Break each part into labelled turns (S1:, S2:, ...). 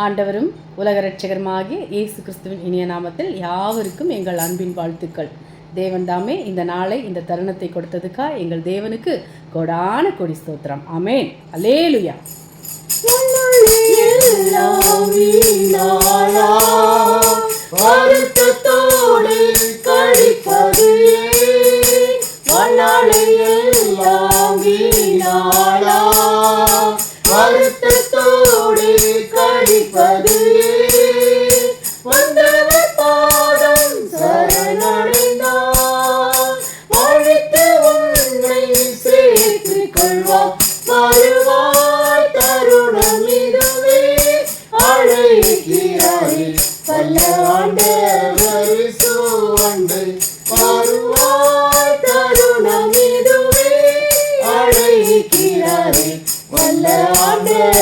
S1: ஆண்டவரும் உலக ரட்சகருமாகிய இயேசு கிறிஸ்துவின் இனிய நாமத்தில் யாவருக்கும் எங்கள் அன்பின் வாழ்த்துக்கள். தேவன் தாமே இந்த நாளை இந்த தருணத்தை கொடுத்ததுக்கா எங்கள் தேவனுக்கு கொடான கொடி ஸ்தோத்திரம். அமேன் அலேலுயா
S2: கழிப்பது வந்தவர் பாதம் சரணடைந்தார் வாழ்த்து உன்னை சேர்த்துக் கொள்வார் வருவாய் தருணம் இதுவே அழைக்கிறாரே வல்ல ஆண்டவர் சுவண்டை வருவாய் தருணம் இதுவே ஆண்டவர்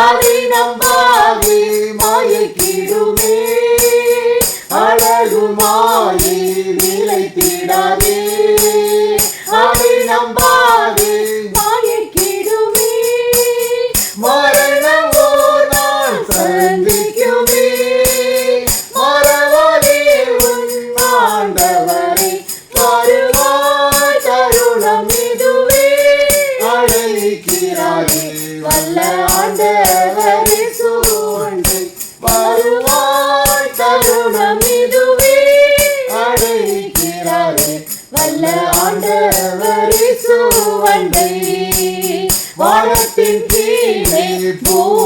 S2: அதை நம்பாதே மாயக்கிடுமே அழகுமாயே நிலைத்திடாதே. அதை நம்பாது ஆண்டவரை சூழ்ந்து வருவாய் தருணம் இதுவே. அழைக்கிறாரே வல்ல ஆண்டவரை சூவண்டை. வாழத்தின் கீழே போ.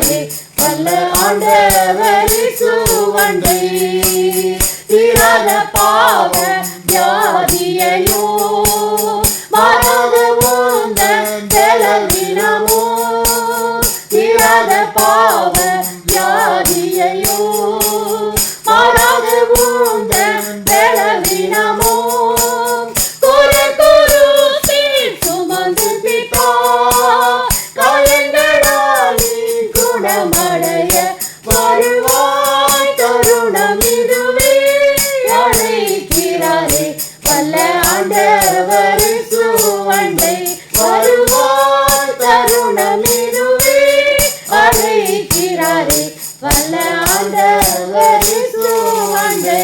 S2: அழைக்கிறாரே வல்ல ஆண்டவரே சுவண்டை தீராத பாவ வல்ல ஆண்டவர் சுவண்டை வருவாய் தருணம் இதுவே அழைக்கிறாரே வல்ல ஆண்டவர் சுவண்டை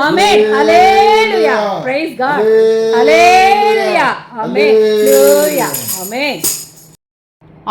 S1: ஆமென். ஹalleluya praise god. ஹalleluya ஆமென் ஹalleluya ஆமென்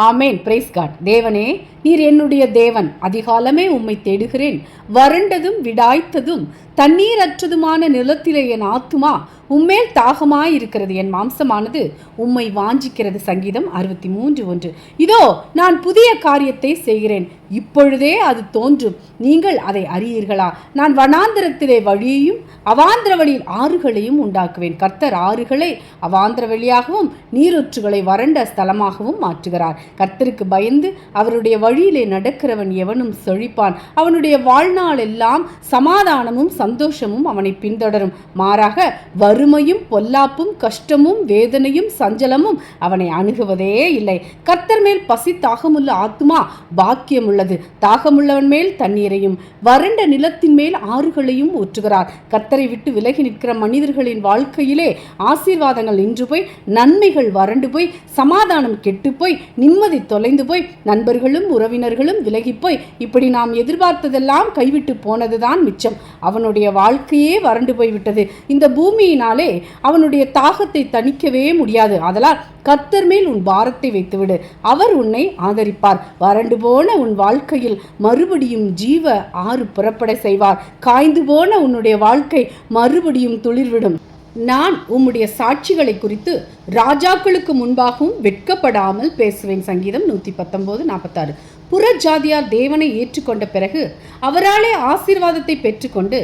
S1: ஆமேன். பிரைஸ் காட் தேவனே நீர் என்னுடைய தேவன். அதிகாலமே உம்மை தேடுகிறேன். வறண்டதும் விடாய்த்ததும் தண்ணீரற்றதுமான நிலத்திலே என் ஆத்துமா உம்மேல் தாகமாய் இருக்கிறது என் மாம்சமானது உம்மை வாஞ்சிக்கிறது. சங்கீதம் அறுபத்தி மூன்று ஒன்று. இதோ நான் புதிய காரியத்தை செய்கிறேன். இப்பொழுதே அது தோன்றும். நீங்கள் அதை அறியீர்களா? நான் வனாந்திரத்திலே வழியையும் அவாந்திர வழியில் ஆறுகளையும் உண்டாக்குவேன். கர்த்தர் ஆறுகளை அவாந்திர வழியாகவும் நீரொற்றுகளை வறண்ட ஸ்தலமாகவும் மாற்றுகிறார். கர்த்தருக்கு பயந்து அவருடைய வழியிலே நடக்கிறவன் எவனும் செழிப்பான். அவனுடைய வாழ்நாள் எல்லாம் சமாதானமும் சந்தோஷமும் அவனை பின்தொடரும். மாறாக வறுமையும் பொல்லாப்பும் கஷ்டமும் வேதனையும் சஞ்சலமும் அவனை அணுகுவதே இல்லை. கர்த்தர் மேல் பசி தாகமுள்ள ஆத்மா பாக்கியம் உள்ளது தாகமுள்ளவன் மேல் தண்ணீரையும் வறண்ட நிலத்தின் மேல் ஆறுகளையும் ஊற்றுகிறார். கர்த்தரை விட்டு விலகி நிற்கிற மனிதர்களின் வாழ்க்கையிலே ஆசீர்வாதங்கள் நின்று போய் நன்மைகள் வறண்டு போய் சமாதானம் கெட்டு போய் நிம்மதி தொலைந்து போய் நண்பர்களும் உறவினர்களும் விலகிப்போய் போய் இப்படி நாம் எதிர்பார்த்ததெல்லாம் கைவிட்டு போனதுதான் மிச்சம். அவனுடைய வாழ்க்கையே வறண்டு போய்விட்டது. இந்த பூமியினாலே அவனுடைய தாகத்தை தணிக்கவே முடியாது. அதனால் கர்த்தர் மேல் உன் பாரத்தை வைத்துவிடு. அவர் உன்னை ஆதரிப்பார். வறண்டு போன உன் வாழ்க்கையில் மறுபடியும் ஜீவ ஆறு புறப்பட செய்வார். காய்ந்து போன உன்னுடைய வாழ்க்கை மறுபடியும் துளிர்விடும். நான் உம்முடைய சாட்சிகளை குறித்து ராஜாக்களுக்கு முன்பாகவும் வெட்கப்படாமல் பேசுவேன். சங்கீதம் நூற்றி பத்தொம்போது நாற்பத்தாறு. புறஜாதியார் தேவனை ஏற்றுக்கொண்ட பிறகு அவராலே ஆசீர்வாதத்தை பெற்றுக்கொண்டு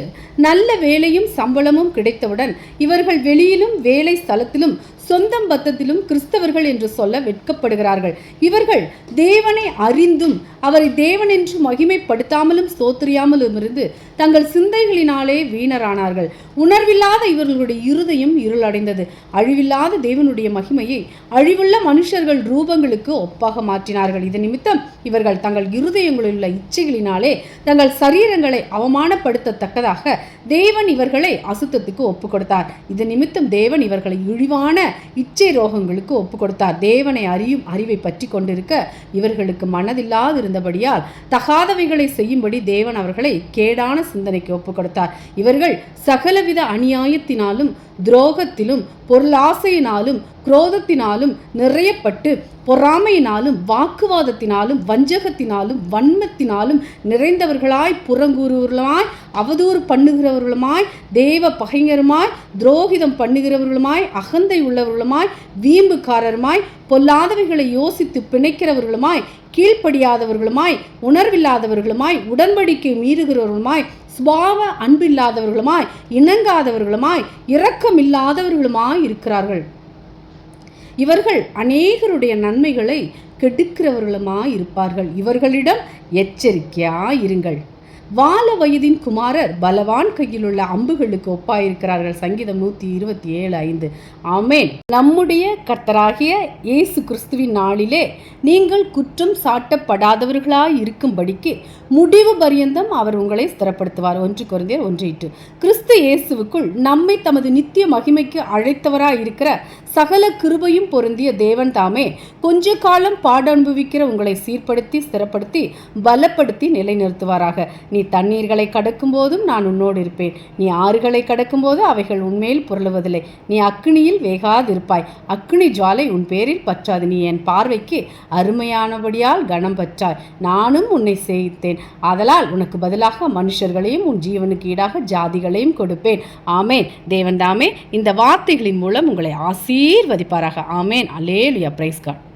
S1: நல்ல வேலையும் சம்பளமும் கிடைத்தவுடன் இவர்கள் வெளியிலும் வேலை ஸ்தலத்திலும் சொந்தம் பத்தத்திலும் கிறிஸ்தவர்கள் என்று சொல்ல வெட்கப்படுகிறார்கள். இவர்கள் தேவனை அறிந்தும் அவரை தேவன் என்று மகிமைப்படுத்தாமலும் சோத்திரியாமலும் இருந்து தங்கள் சிந்தைகளினாலே வீணரானார்கள். உணர்வில்லாத இவர்களுடைய இருதயம் இருளடைந்தது. அழிவில்லாத தேவனுடைய மகிமையை அழிவுள்ள மனுஷர்கள் ரூபங்களுக்கு ஒப்பாக மாற்றினார்கள். இது நிமித்தம் இவர்கள் தங்கள் இருதயங்களில் உள்ள இச்சைகளினாலே தங்கள் சரீரங்களை அவமானப்படுத்தத்தக்கதாக தேவன் இவர்களை அசுத்தத்துக்கு ஒப்பு கொடுத்தார் இது நிமித்தம் தேவன் இவர்களை இழிவான இச்சை ரோகங்களுக்கு ஒப்பு கொடுத்தார் தேவனை அறியும் அறிவை பற்றி கொண்டிருக்க இவர்களுக்கு மனதில்லாதிருந்தபடியால் தகாதவைகளை செய்யும்படி தேவன் அவர்களை கேடான சிந்தனைக்கு ஒப்பு கொடுத்தார் இவர்கள் சகலவித அநியாயத்தினாலும் துரோகத்திலும் பொருளாசையினாலும் குரோதத்தினாலும் நிறையப்பட்டு பொறாமையினாலும் வாக்குவாதத்தினாலும் வஞ்சகத்தினாலும் வன்மத்தினாலும் நிறைந்தவர்களாய் புறங்கூறுவர்களுமாய் அவதூறு பண்ணுகிறவர்களுமாய் தேவ பகைஞருமாய் துரோகிதம் பண்ணுகிறவர்களுமாய் அகந்தை உள்ளவர்களுமாய் வீம்புக்காரருமாய் பொல்லாதவைகளை யோசித்து பிணைக்கிறவர்களுமாய் கீழ்ப்படியாதவர்களுமாய் உணர்வில்லாதவர்களுமாய் உடன்படிக்கை மீறுகிறவர்களுமாய் சுபாவ அன்பில்லாதவர்களுமாய் இணங்காதவர்களுமாய் இரக்கமில்லாதவர்களுமாய் இருக்கிறார்கள். இவர்கள் அநேகருடைய நன்மைகளை கெடுக்கிறவர்களுமாய் இருப்பார்கள். இவர்களிடம் எச்சரிக்கையாய் இருங்கள். வால வயதின் குமாரர் பலவான் கையில் உள்ள அம்புகளுக்கு ஒப்பாயிருக்கிறார்கள். சங்கீதம் நூற்றி இருபத்தி ஏழு ஐந்து. ஆமேன். நம்முடைய கர்த்தராகிய இயேசு கிறிஸ்துவின் நாளிலே நீங்கள் குற்றம் சாட்டப்படாதவர்களாய் இருக்கும்படிக்கு முடிவு பரியந்தம் அவர் உங்களை ஸ்திரப்படுத்துவார். ஒன்று குறைந்தர் ஒன்று இட்டு கிறிஸ்து இயேசுவுக்குள் நம்மை தமது நித்திய மகிமைக்கு அழைத்தவராய் இருக்கிற சகல கிருபையும் பொருந்திய தேவன் தாமே கொஞ்ச காலம் பாட அனுபவிக்கிற உங்களை சீர்படுத்தி ஸ்திரப்படுத்தி பலப்படுத்தி நிலைநிறுத்துவாராக. நீ தண்ணீர்களை கடக்கும் போதும் நான் உன்னோடு இருப்பேன். நீ ஆறுகளை கடக்கும் போது அவைகள் உண்மையில் புரளுவதில்லை. நீ அக்னியில் வேகாதிருப்பாய். அக்னி ஜுவாலை உன் பேரில் பற்றாது. நீ என் பார்வைக்கு அருமையானபடியால் கனம் பற்றாய். நானும் உன்னை செய்தேன் அதலால் உனக்கு பதிலாக மனுஷர்களையும் உன் ஜீவனுக்கு ஈடாக ஜாதிகளையும் கொடுப்பேன். ஆமேன். தேவன் தாமே இந்த வார்த்தைகளின் மூலம் உங்களை ஆசீர்வதிப்பாராக ஆமேன். Alleluia price God